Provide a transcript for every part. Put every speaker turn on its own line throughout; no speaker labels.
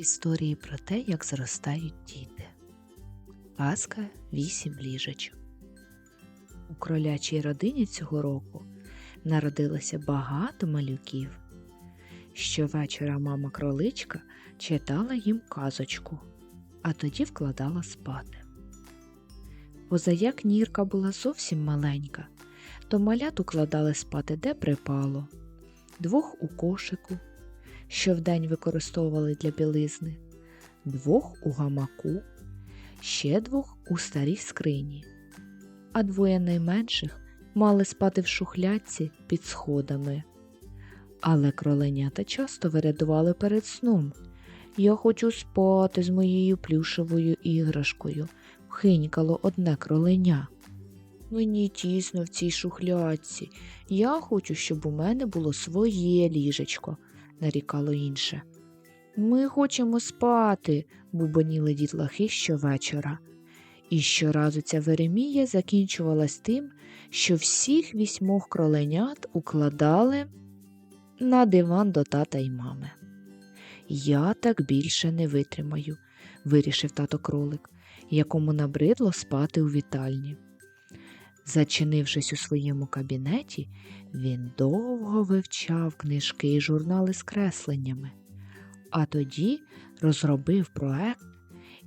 Історії про те, як зростають діти. Казка вісім ліжечок. У кролячій родині цього року народилося багато малюків. Щовечора мама кроличка читала їм казочку, а тоді вкладала спати. Позаяк Нірка була зовсім маленька, то малят укладали спати де припало, двох у кошику, що вдень використовували для білизни, двох у гамаку, ще двох у старій скрині, а двоє найменших мали спати в шухлядці під сходами. Але кроленята часто вирядували перед сном. Я хочу спати з моєю плюшевою іграшкою, хинькало одне кроленя. Мені тісно в цій шухлядці. Я хочу, щоб у мене було своє ліжечко, нарікало інше. Ми хочемо спати, бубоніли дітлахи щовечора. І щоразу ця веремія закінчувалась тим, що всіх вісьмох кроленят укладали на диван до тата й мами. Я так більше не витримаю, вирішив тато кролик, якому набридло спати у вітальні. Зачинившись у своєму кабінеті, він довго вивчав книжки і журнали з кресленнями, а тоді розробив проект,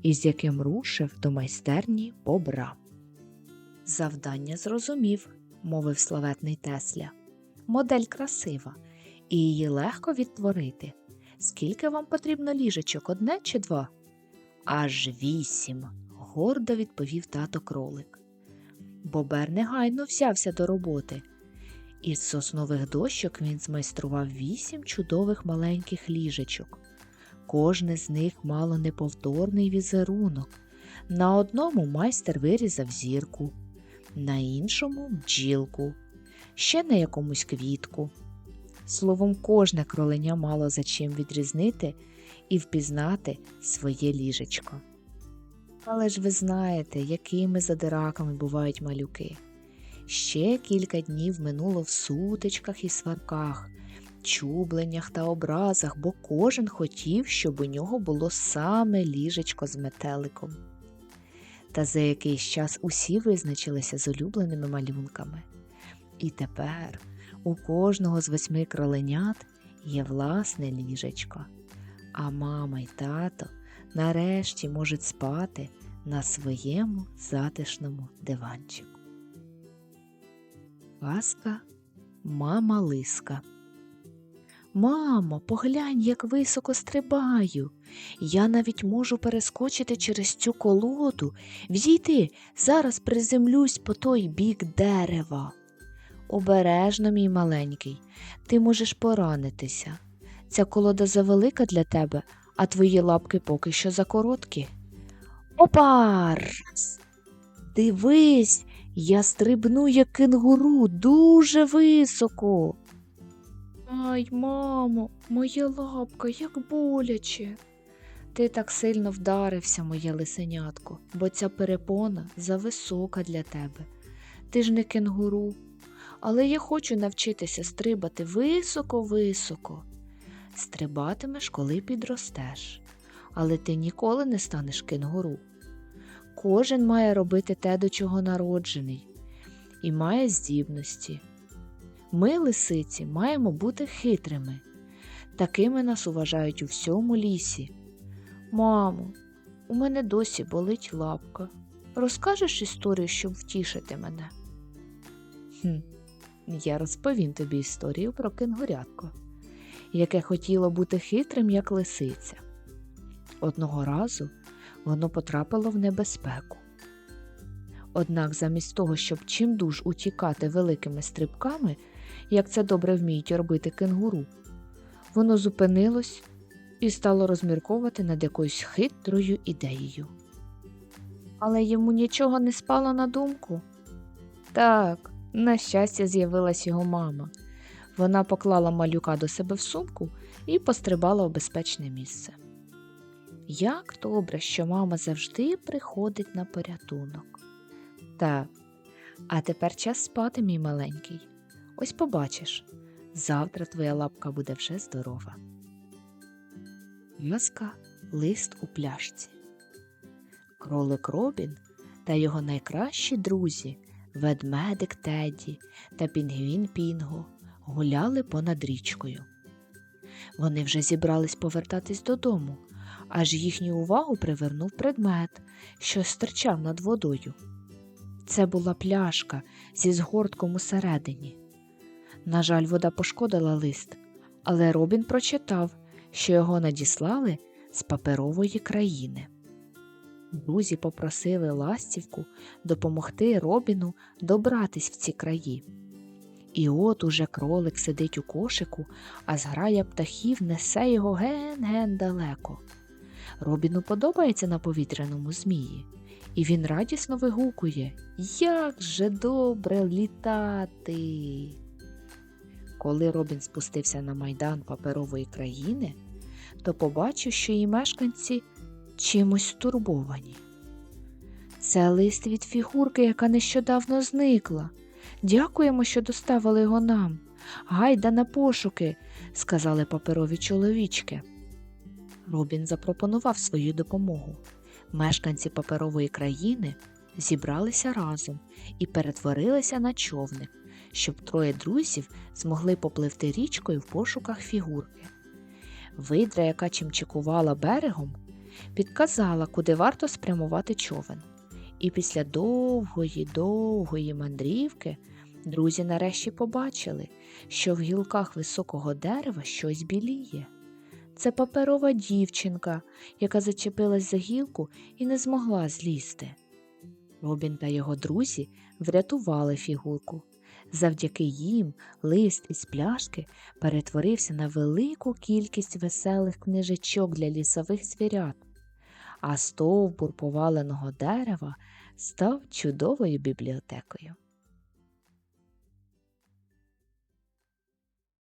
із яким рушив до майстерні бобра. Завдання зрозумів, мовив славетний Тесля. Модель красива, і її легко відтворити. Скільки вам потрібно ліжечок, одне чи два? Аж вісім, гордо відповів тато кролик. Бобер негайно взявся до роботи. Із соснових дощок він змайстрував вісім чудових маленьких ліжечок. Кожне з них мало неповторний візерунок. На одному майстер вирізав зірку, на іншому бджілку, ще на якомусь квітку. Словом, кожне кроленя мало за чим відрізнити і впізнати своє ліжечко. Але ж ви знаєте, якими задираками бувають малюки. Ще кілька днів минуло в сутичках і сварках, чубленнях та образах, бо кожен хотів, щоб у нього було саме ліжечко з метеликом. Та за якийсь час усі визначилися з улюбленими малюнками. І тепер у кожного з восьми кроленят є власне ліжечко, а мама й тато нарешті можуть спати на своєму затишному диванчику. Казка Мама Лиска. Мамо, поглянь, як високо стрибаю. Я навіть можу перескочити через цю колоду, взійти, зараз приземлюсь по той бік дерева. Обережно, мій маленький, ти можеш поранитися. Ця колода завелика для тебе, а твої лапки поки що закороткі. Опа! Раз! Дивись, я стрибну, як кенгуру, дуже високо. Ай, мамо, моя лапка, як боляче. Ти так сильно вдарився, моє лисенятко, бо ця перепона зависока для тебе. Ти ж не кенгуру, але я хочу навчитися стрибати високо-високо. Стрибатимеш, коли підростеш, але ти ніколи не станеш кенгуру. Кожен має робити те, до чого народжений, і має здібності. Ми, лисиці, маємо бути хитрими. Такими нас уважають у всьому лісі. Мамо, у мене досі болить лапка. Розкажеш історію, щоб втішити мене? Хм, я розповім тобі історію про кенгурятко, яке хотіло бути хитрим, як лисиця. Одного разу воно потрапило в небезпеку. Однак, замість того, щоб чимдуж утікати великими стрибками, як це добре вміють робити кенгуру, воно зупинилось і стало розмірковувати над якоюсь хитрою ідеєю. Але йому нічого не спало на думку. Так, на щастя, з'явилась його мама. Вона поклала малюка до себе в сумку і пострибала в безпечне місце. Як добре, що мама завжди приходить на порятунок. Так, а тепер час спати, мій маленький. Ось побачиш, завтра твоя лапка буде вже здорова. Казка лист у пляшці. Кролик Робін та його найкращі друзі, ведмедик Теді та пінгвін Пінго, гуляли понад річкою. Вони вже зібрались повертатись додому, аж їхню увагу привернув предмет, що стирчав над водою. Це була пляшка зі згортком усередині. На жаль, вода пошкодила лист, але Робін прочитав, що його надіслали з паперової країни. Друзі попросили ластівку допомогти Робіну добратись в ці краї. І от уже кролик сидить у кошику, а зграя птахів несе його ген-ген далеко. Робіну подобається на повітряному змії, і він радісно вигукує Як же добре літати. Коли Робін спустився на майдан паперової країни, то побачив, що її мешканці чимось стурбовані. Це лист від фігурки, яка нещодавно зникла. Дякуємо, що доставили його нам. Гайда на пошуки, сказали паперові чоловічки. Робін запропонував свою допомогу. Мешканці паперової країни зібралися разом і перетворилися на човник, щоб троє друзів змогли попливти річкою в пошуках фігурки. Видра, яка чимчикувала берегом, підказала, куди варто спрямувати човен. І після довгої, довгої мандрівки друзі нарешті побачили, що в гілках високого дерева щось біліє. Це паперова дівчинка, яка зачепилась за гілку і не змогла злізти. Робін та його друзі врятували фігурку. Завдяки їм лист із пляшки перетворився на велику кількість веселих книжечок для лісових звірят, а стовбур поваленого дерева став чудовою бібліотекою.